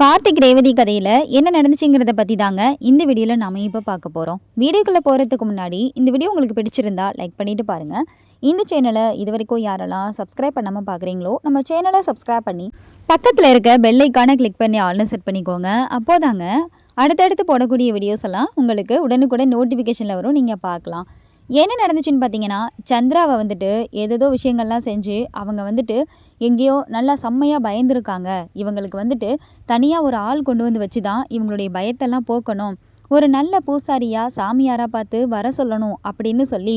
கார்த்திக் ரேவதி கதையில் என்ன நடந்துச்சுங்கிறத பற்றி தாங்க இந்த வீடியோவில் நாம இப்போ பார்க்க போகிறோம் வீடியோக்குள்ளே போகிறதுக்கு முன்னாடி இந்த வீடியோ உங்களுக்கு பிடிச்சிருந்தா லைக் பண்ணிட்டு பாருங்கள் இந்த சேனலை இது வரைக்கும் யாரெல்லாம் சப்ஸ்கிரைப் பண்ணாமல் பார்க்குறீங்களோ நம்ம சேனலை சப்ஸ்கிரைப் பண்ணி பக்கத்தில் இருக்க பெல்லைக்கான கிளிக் பண்ணி ஆல்னு செட் பண்ணிக்கோங்க. அப்போதாங்க அடுத்தடுத்து போடக்கூடிய வீடியோஸ் எல்லாம் உங்களுக்கு உடனுக்குடன் நோட்டிஃபிகேஷனில் வரும். நீங்கள் பார்க்கலாம். என்ன நடந்துச்சுன்னு பார்த்தீங்கன்னா சந்திராவை வந்துட்டு ஏதேதோ விஷயங்கள்லாம் செஞ்சு அவங்க வந்துட்டு எங்கேயோ நல்லா செம்மையாக பயந்துருக்காங்க. இவங்களுக்கு வந்துட்டு தனியாக ஒரு ஆள் கொண்டு வந்து வச்சு தான் இவங்களுடைய பயத்தெல்லாம் போக்கணும். ஒரு நல்ல பூசாரியாக சாமியாராக பார்த்து வர சொல்லணும் அப்படின்னு சொல்லி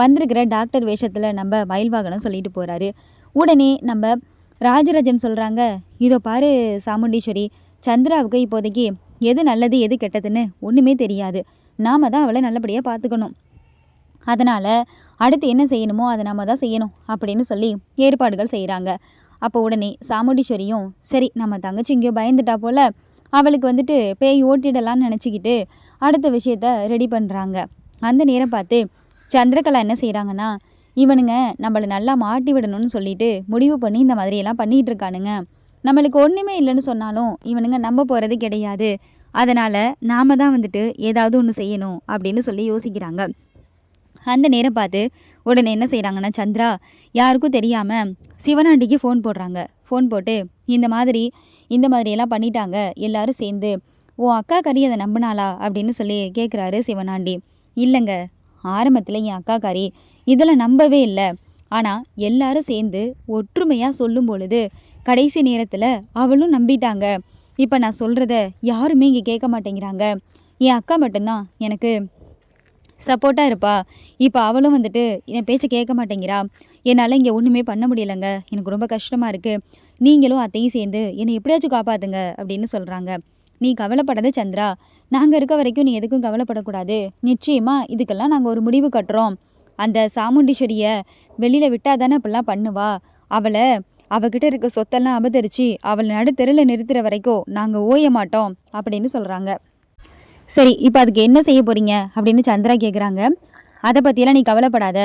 வந்திருக்கிற டாக்டர் வேஷத்தில் நம்ம மயில்வாகனம் சொல்லிட்டு போகிறாரு உடனே நம்ம ராஜராஜன் சொல்கிறாங்க இதோ பாரு சாமுண்டீஸ்வரி சந்திராவுக்கு இப்போதைக்கு எது நல்லது எது கெட்டதுன்னு ஒன்றுமே தெரியாது. நாம தான் அவளை நல்லபடியாக பார்த்துக்கணும். அதனால் அடுத்து என்ன செய்யணுமோ அதை நம்ம தான் செய்யணும் அப்படின்னு சொல்லி ஏற்பாடுகள் செய்கிறாங்க அப்போ உடனே சாமுண்டீஸ்வரியும் சரி நம்ம தங்கச்சி இங்கேயோ பயந்துட்டா போல் அவளுக்கு வந்துட்டு பேய் ஓட்டிடலான்னு நினச்சிக்கிட்டு அடுத்த விஷயத்த ரெடி பண்ணுறாங்க அந்த நேரம் பார்த்து சந்திரகலா என்ன செய்கிறாங்கன்னா இவனுங்க நம்மளை நல்லா மாட்டி விடணும்னு சொல்லிட்டு முடிவு பண்ணி இந்த மாதிரியெல்லாம் பண்ணிகிட்டு இருக்கானுங்க. நம்மளுக்கு ஒன்றுமே இல்லைன்னு சொன்னாலும் இவனுங்க நம்ப போகிறது கிடையாது. அதனால் நாம தான் வந்துட்டு ஏதாவது ஒன்று செய்யணும் அப்படின்னு சொல்லி யோசிக்கிறாங்க. அந்த நேரம் பார்த்து உடனே என்ன செய்கிறாங்கன்னா சந்திரா யாருக்கும் தெரியாமல் சிவனாண்டிக்கு ஃபோன் போடுறாங்க. ஃபோன் போட்டு இந்த மாதிரி இந்த மாதிரியெல்லாம் பண்ணிட்டாங்க எல்லாரும் சேர்ந்து. ஓ அக்கா கறி அதை நம்பினாளா? அப்படின்னு சொல்லி கேட்குறாரு சிவனாண்டி. இல்லைங்க ஆரம்பத்தில் என் அக்கா கறி இதில் நம்பவே இல்லை. ஆனால் எல்லாரும் சேர்ந்து ஒற்றுமையாக சொல்லும் பொழுது கடைசி நேரத்தில் அவளும் நம்பிட்டாங்க. இப்போ நான் சொல்கிறத யாருமே இங்கே கேட்க மாட்டேங்கிறாங்க. என் அக்கா மட்டும்தான் எனக்கு சப்போர்ட்டாக இருப்பா. இப்போ அவளும் வந்துட்டு என் பேச்சை கேட்க மாட்டேங்கிறா. என்னால் இங்கே ஒன்றுமே பண்ண முடியலைங்க. எனக்கு ரொம்ப கஷ்டமாக இருக்குது நீங்களும் அத்தையும் சேர்ந்து என்னை எப்படியாச்சும் காப்பாற்றுங்க அப்படின்னு சொல்கிறாங்க நீ கவலைப்படாத சந்திரா. நாங்கள் இருக்க வரைக்கும் நீ எதுக்கும் கவலைப்படக்கூடாது. நிச்சயமாக இதுக்கெல்லாம் நாங்கள் ஒரு முடிவு கட்டுறோம். அந்த சாமுண்டீஸ்வரியை வெளியில் விட்டால் தானே அப்படிலாம் பண்ணுவா. அவளை அவகிட்ட இருக்க சொத்தெல்லாம் அபதரித்து அவளை நடுத்தெருவில் நிறுத்துற வரைக்கும் நாங்கள் ஓய மாட்டோம் அப்படின்னு சொல்கிறாங்க சரி இப்போ அதுக்கு என்ன செய்ய போறீங்க? அப்படின்னு சந்திரா கேட்குறாங்க அதை பற்றியெல்லாம் நீ கவலைப்படாத.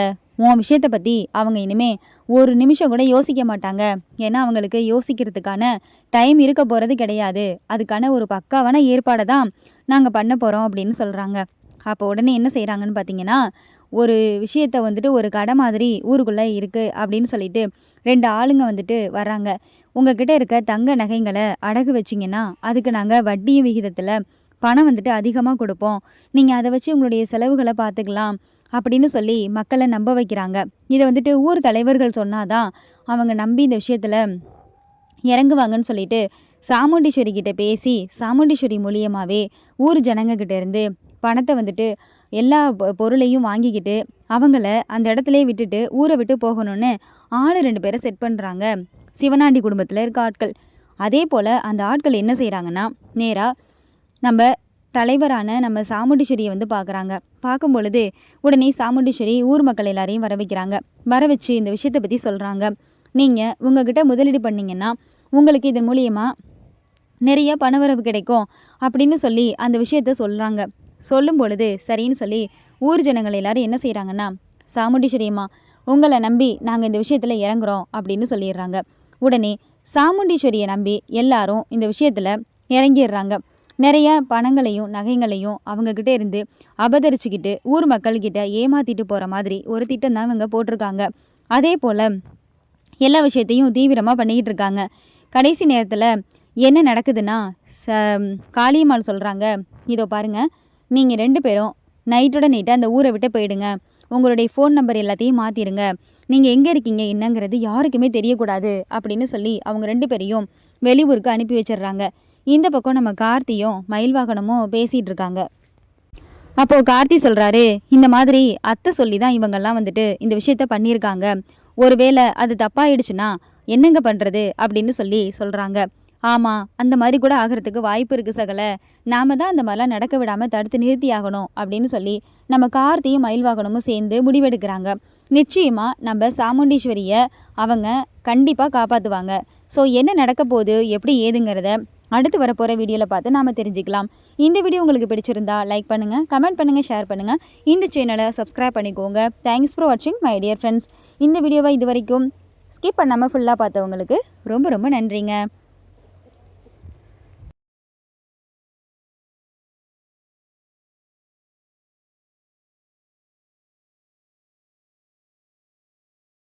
உன் விஷயத்தை பற்றி அவங்க இனிமே ஒரு நிமிஷம் கூட யோசிக்க மாட்டாங்க. ஏன்னா அவங்களுக்கு யோசிக்கிறதுக்கான டைம் இருக்க போகிறது கிடையாது. அதுக்கான ஒரு பக்காவான ஏற்பாடை தான் நாங்கள் பண்ண போகிறோம் அப்படின்னு சொல்கிறாங்க அப்போ உடனே என்ன செய்கிறாங்கன்னு பார்த்தீங்கன்னா ஒரு விஷயத்த வந்துட்டு ஒரு கடை மாதிரி ஊருக்குள்ளே இருக்குது அப்படின்னு சொல்லிட்டு ரெண்டு ஆளுங்க வந்துட்டு வர்றாங்க. உங்ககிட்ட இருக்க தங்க நகைங்களை அடகு வச்சிங்கன்னா அதுக்கு நாங்கள் வட்டியும் விகிதத்தில் பணம் வந்துட்டு அதிகமாக கொடுப்போம். நீங்கள் அதை வச்சு உங்களுடைய செலவுகளை பார்த்துக்கலாம் அப்படின்னு சொல்லி மக்களை நம்ப வைக்கிறாங்க. இதை வந்துட்டு ஊர் தலைவர்கள் சொன்னாதான் அவங்க நம்பி இந்த விஷயத்தில் இறங்குவாங்கன்னு சொல்லிட்டு சாமுண்டீஸ்வரி கிட்ட பேசி சாமுண்டீஸ்வரி மூலியமாகவே ஊர் ஜனங்கக்கிட்ட இருந்து பணத்தை வந்துட்டு எல்லா பொருளையும் வாங்கிக்கிட்டு அவங்கள அந்த இடத்துலையே விட்டுட்டு ஊரை விட்டு போகணும்னு ஆள் ரெண்டு பேரை செட் பண்ணுறாங்க சிவனாண்டி குடும்பத்தில் இருக்க ஆட்கள். அதே போல் அந்த ஆட்கள் என்ன செய்கிறாங்கன்னா நேராக நம்ம தலைவரான நம்ம சாமுண்டீஸ்வரியை வந்து பார்க்குறாங்க. பார்க்கும் பொழுது உடனே சாமுண்டீஸ்வரி ஊர் மக்கள் எல்லாரையும் வர வைக்கிறாங்க வர வச்சு இந்த விஷயத்தை பற்றி சொல்கிறாங்க நீங்கள் உங்ககிட்ட முதலீடு பண்ணீங்கன்னா உங்களுக்கு இதன் மூலியமாக நிறைய பணவரவு கிடைக்கும் அப்படின்னு சொல்லி அந்த விஷயத்த சொல்கிறாங்க சொல்லும் பொழுது சரின்னு சொல்லி ஊர் ஜனங்கள் எல்லாரும் என்ன செய்கிறாங்கன்னா சாமுண்டீஸ்வரியம்மா உங்களை நம்பி நாங்கள் இந்த விஷயத்தில் இறங்குறோம் அப்படின்னு சொல்லிடுறாங்க. உடனே சாமுண்டீஸ்வரியை நம்பி எல்லாரும் இந்த விஷயத்தில் இறங்கிடுறாங்க. நிறைய பணங்களையும் நகைங்களையும் அவங்கக்கிட்ட இருந்து அபகரிச்சுக்கிட்டு ஊர் மக்கள்கிட்ட ஏமாத்திட்டு போகிற மாதிரி ஒரு திட்டம் தான் இவங்க போட்டிருக்காங்க. அதே போல் எல்லா விஷயத்தையும் தீவிரமாக பண்ணிக்கிட்டு இருக்காங்க. கடைசி நேரத்தில் என்ன நடக்குதுன்னா ச காளியம்மாள் சொல்கிறாங்க இதோ பாருங்கள் நீங்கள் ரெண்டு பேரும் நைட்டோட நைட்டாக அந்த ஊரை விட்டு போயிடுங்க. உங்களுடைய ஃபோன் நம்பர் எல்லாத்தையும் மாற்றிடுங்க நீங்கள் எங்கே இருக்கீங்க என்னங்கிறது யாருக்குமே தெரியக்கூடாது. அப்படின்னு சொல்லி அவங்க ரெண்டு பேரையும் வெளியூருக்கு அனுப்பி வச்சிடுறாங்க. இந்த பக்கம் நம்ம கார்த்தியும் மயில் வாகனமும் பேசிகிட்டு இருக்காங்க அப்போது கார்த்தி சொல்கிறாரு இந்த மாதிரி அத்தை சொல்லி தான் இவங்கெல்லாம் வந்துட்டு இந்த விஷயத்த பண்ணியிருக்காங்க. ஒருவேளை அது தப்பாயிடுச்சுன்னா என்னங்க பண்ணுறது அப்படின்னு சொல்லி சொல்கிறாங்க ஆமாம் அந்த மாதிரி கூட ஆகிறதுக்கு வாய்ப்பு இருக்குது சகல. நாம தான் அந்த மாதிரிலாம் நடக்க விடாமல் தடுத்து நிறுத்தி ஆகணும் அப்படின்னு சொல்லி நம்ம கார்த்தியும் மயில் வாகனமும் சேர்ந்து முடிவெடுக்கிறாங்க. நிச்சயமாக நம்ம சாமுண்டீஸ்வரியை அவங்க கண்டிப்பாக காப்பாற்றுவாங்க ஸோ என்ன நடக்க போகுது எப்படி ஏதுங்கிறத அடுத்து வரப்போகிற வீடியோவில் பார்த்து நாம் தெரிஞ்சுக்கலாம். இந்த வீடியோ உங்களுக்கு பிடிச்சிருந்தா லைக் பண்ணுங்கள் கமெண்ட் பண்ணுங்கள் ஷேர் பண்ணுங்கள் இந்த சேனலை சப்ஸ்கிரைப் பண்ணிக்கோங்க. தேங்க்ஸ் ஃபார் வாட்சிங் மை டியர் ஃப்ரெண்ட்ஸ் இந்த வீடியோவை இது வரைக்கும் ஸ்கிப் பண்ணாமல் ஃபுல்லாக பார்த்தவங்களுக்கு ரொம்ப ரொம்ப நன்றிங்க.